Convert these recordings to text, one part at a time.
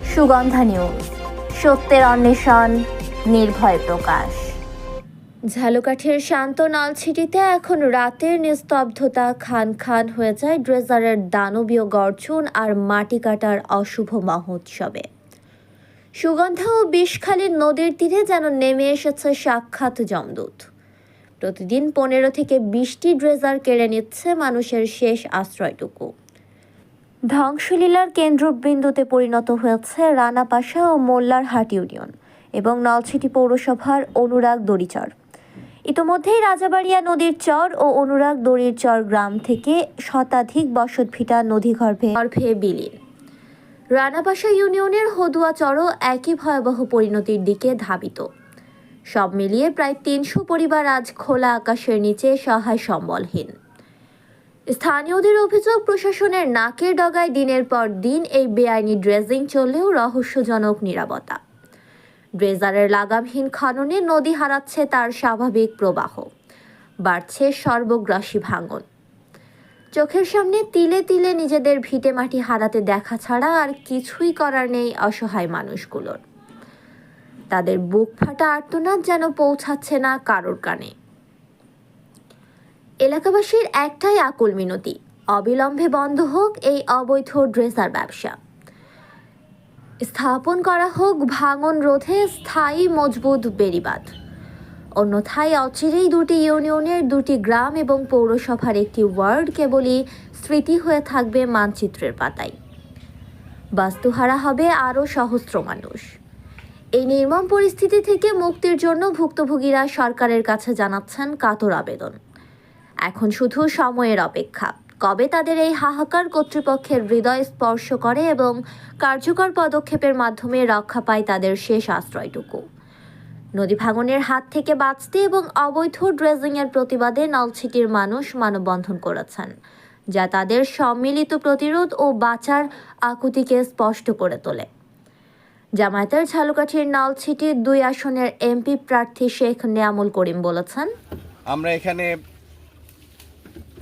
Sugandha news, সত্যের অন্বেষণ, নির্ভয় প্রকাশ। ঝালকাঠির শান্ত নালছিটিতে এখন রাতের নিস্তব্ধতা খান খান হয়ে যায় ড্রেজারের দানবীয় গর্জন আর মাটি কাটার অশুভ মহোৎসবে। সুগন্ধা ও বিষখালীর নদীর তীরে যেন নেমে এসেছে সাক্ষাৎ জমদূত প্রতিদিন পনেরো থেকে বিশটি ড্রেজার কেড়ে নিচ্ছে মানুষের শেষ আশ্রয়টুকু। ধ্বংসলীলার কেন্দ্রবিন্দুতে পরিণত হয়েছে রানাপাশা ও মোল্লারহাট ইউনিয়ন এবং নলছিটি পৌরসভার অনুরাগ দড়িচর। ইতোমধ্যেই রাজাবাড়িয়া নদীর চর ও অনুরাগ দড়ির চর গ্রাম থেকে শতাধিক বসতভিটা নদীগর্ভে গর্ভে বিলীন। রানাপাশা ইউনিয়নের হদুয়া চরও একই ভয়াবহ পরিণতির দিকে ধাবিত। সব মিলিয়ে প্রায় তিনশো পরিবার আজ খোলা আকাশের নিচে সহায় সম্বলহীন। স্থানীয়দের অভিযোগ, প্রশাসনের নাকের ডগায় দিনের পর দিন এই বেআইনি ড্রেজিং চললেও রহস্যজনক নিরাপত্তা। ড্রেজারের লাগামহীন খননে নদী হারাচ্ছে তার স্বাভাবিক প্রবাহ। বাড়ছে সর্বগ্রাসী ভাঙন। চোখের সামনে তিলে তিলে নিজেদের ভিটে মাটি হারাতে দেখা ছাড়া আর কিছুই করার নেই অসহায় মানুষগুলোর। তাদের বুক ফাটা আর্তনাদ যেন পৌঁছাচ্ছে না কারোর কানে। এলাকাবাসীর একটাই আকুল মিনতি, অবিলম্বে বন্ধ হোক এই অবৈধ ড্রেসার ব্যবসা। স্থাপন করা হোক ভাঙন রোধে স্থায়ী মজবুত বেড়িবাঁধ। অন্যথায় অচিরেই দুটি ইউনিয়নের দুটি গ্রাম এবং পৌরসভার একটি ওয়ার্ড কেবলই স্মৃতি হয়ে থাকবে মানচিত্রের পাতায়। বাস্তুহারা হবে আরও সহস্র মানুষ। এই নির্মম পরিস্থিতি থেকে মুক্তির জন্য ভুক্তভোগীরা সরকারের কাছে জানাচ্ছেন কাতর আবেদন। এখন শুধু সময়ের অপেক্ষা। কবে তাদের এই হাহাকার কর্তৃপক্ষের হৃদয় স্পর্শ করে এবং কার্যকর পদক্ষেপের মাধ্যমে রক্ষা পায় তাদের শেষ আশ্রয়টুকু? নদী ভাঙনের হাত থেকে বাঁচতে এবং অবৈধ ড্রেজিংয়ের প্রতিবাদে নলছিটির মানুষ মানববন্ধন করেছেন, যা তাদের সম্মিলিত প্রতিরোধ ও বাঁচার আকুতিকে স্পষ্ট করে তোলে। জামায়াতের ঝালকাঠির নলছিটির দুই আসনের এমপি প্রার্থী শেখ নিয়ামুল করিম বলেছেন, আমরা এখানে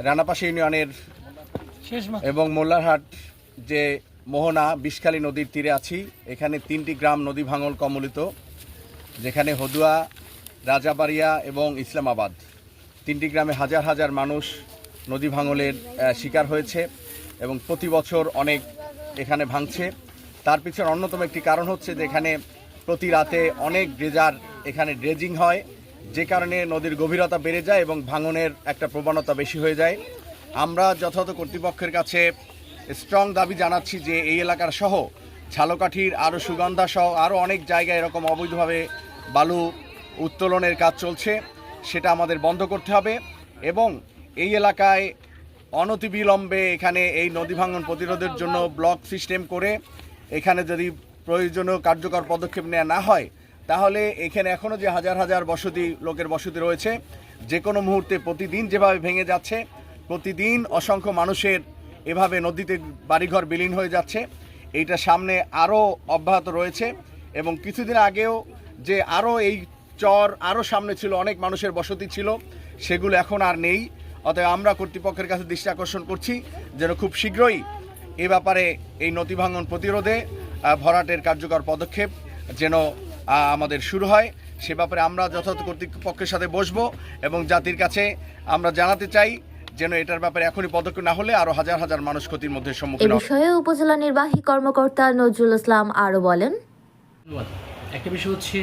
রানাপাশা ইউনিয়নের এবং মোল্লারহাট যে মোহনা বিষখালী নদীর তীরে আছি এখানে তিনটি গ্রাম নদী ভাঙল কমলিত যেখানে হদুয়া রাজাবাড়িয়া এবং ইসলামাবাদ। তিনটি গ্রামে হাজার হাজার মানুষ নদী ভাঙলের শিকার হয়েছে এবং প্রতি বছর অনেক এখানে ভাঙছে। তার পিছনে অন্যতম একটি কারণ হচ্ছে যে এখানে প্রতি রাতে অনেক ড্রেজার এখানে ড্রেজিং হয়। যে কারণে নদীর গভীরতা বেড়ে যায় এবং ভাঙনের একটা প্রবণতা বেশি হয়ে যায়। আমরা যথাযথ কর্তৃপক্ষের কাছে স্ট্রং দাবি জানাচ্ছি যে এই এলাকার সহ ঝালকাঠির আরও সুগন্ধা সহ আরও অনেক জায়গায় এরকম অবৈধভাবে বালু উত্তোলনের কাজ চলছে, সেটা আমাদের বন্ধ করতে হবে এবং এই এলাকায় অনতিবিলম্বে এখানে এই নদী ভাঙন প্রতিরোধের জন্য ব্লক সিস্টেম করে এখানে যদি প্রয়োজনীয় কার্যকর পদক্ষেপ নেওয়া না হয় তাহলে এখানে এখনও যে হাজার হাজার বসতি, লোকের বসতি রয়েছে যে কোনো মুহূর্তে প্রতিদিন যেভাবে ভেঙে যাচ্ছে, প্রতিদিন অসংখ্য মানুষের এভাবে নদীতে বাড়িঘর বিলীন হয়ে যাচ্ছে, এইটা সামনে আরও অব্যাহত রয়েছে এবং কিছুদিন আগেও যে আরও এই চর আরও সামনে ছিল, অনেক মানুষের বসতি ছিল, সেগুলো এখন আর নেই। অতএব আমরা কর্তৃপক্ষের কাছে দৃষ্টি আকর্ষণ করছি যেন খুব শীঘ্রই এ ব্যাপারে এই নদী ভাঙন প্রতিরোধে ভরাটের কার্যকর পদক্ষেপ যেন আমাদের শুরু হয়। সে ব্যাপারে আমরা যথাযথ কর্তৃপক্ষের সাথে বসবো এবং জাতির কাছে আমরা জানাতে চাই যেন এটার ব্যাপারে এখনই পদক্ষেপ না হলে আরও হাজার হাজার মানুষ ক্ষতির মধ্যে সম্মুখীন হবে। বিষয়ে উপজেলা নির্বাহী কর্মকর্তা নজরুল ইসলাম আরও বলেন। একটা বিষয় হচ্ছে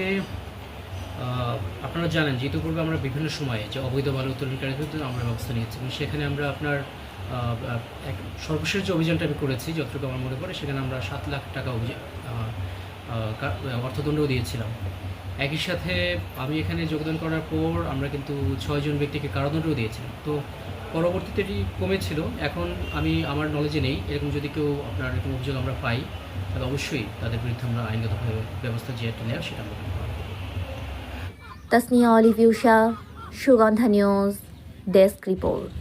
আপনারা জানেন যে ইতিপূর্বে আমরা বিভিন্ন সময়ে যে অবৈধ বালু উত্তোলনকারীদের বিরুদ্ধে আমরা ব্যবস্থা নিয়েছি এবং সেখানে আমরা আপনার সর্বশেষ যে অভিযানটা আমি করেছি যতটুকু আমার মনে পড়ে সেখানে আমরা সাত লাখ টাকা অর্থদণ্ডও দিয়েছিলাম। একই সাথে আমি এখানে যোগদান করার পর আমরা কিন্তু ছয়জন ব্যক্তিকে কারাদণ্ডও দিয়েছিলাম। তো পরবর্তীতে এটি কমেছিল। এখন আমি, আমার নলেজে নেই। এরকম যদি কেউ আপনার এরকম অভিযোগ আমরা পাই, তাহলে অবশ্যই তাদের বিরুদ্ধে আমরা আইনগতভাবে ব্যবস্থা যেটা নেওয়ার সেটা আমরা। তাসনিয়া অলিভিউশা সুগন্ধা নিউজ, ডেস্ক রিপোর্ট।